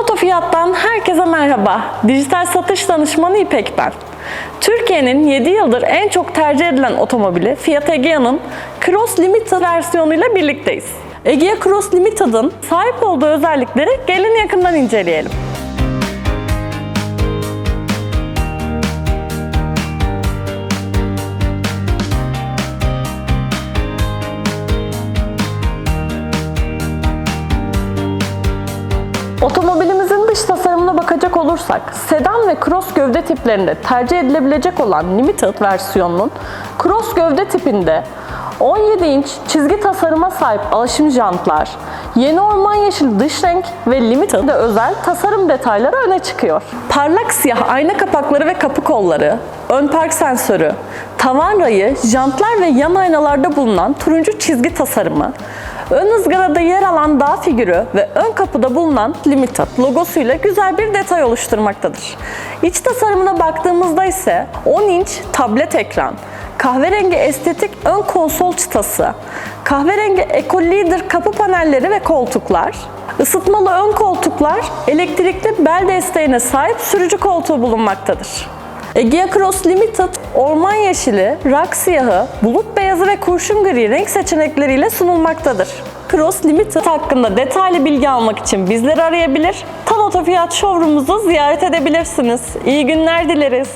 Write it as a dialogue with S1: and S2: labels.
S1: Tanoto Fiyat'tan herkese merhaba. Dijital satış danışmanı İpek ben. Türkiye'nin 7 yıldır en çok tercih edilen otomobili Fiat Egea'nın Cross Limited versiyonuyla birlikteyiz. Egea Cross Limited'ın sahip olduğu özellikleri gelin yakından inceleyelim. Otomobilimizin dış tasarımına bakacak olursak, sedan ve cross gövde tiplerinde tercih edilebilecek olan Limited versiyonunun cross gövde tipinde 17 inç çizgi tasarıma sahip alaşım jantlar, yeni orman yeşil dış renk ve Limited'de özel tasarım detayları öne çıkıyor. Parlak siyah ayna kapakları ve kapı kolları, ön park sensörü, tavan rayı, jantlar ve yan aynalarda bulunan turuncu çizgi tasarımı, Ön ızgarada yer alan dağ figürü ve ön kapıda bulunan Limited logosuyla güzel bir detay oluşturmaktadır. İç tasarımına baktığımızda ise 10 inç tablet ekran, kahverengi estetik ön konsol çıtası, kahverengi Eco Leader kapı panelleri ve koltuklar, ısıtmalı ön koltuklar, elektrikli bel desteğine sahip sürücü koltuğu bulunmaktadır. Egea Cross Limited, orman yeşili, rak siyahı, bulut beyazı ve kurşun gri renk seçenekleriyle sunulmaktadır. Cross Limited hakkında detaylı bilgi almak için bizleri arayabilir, Tan Oto Fiyat Showroom'umuzu ziyaret edebilirsiniz. İyi günler dileriz.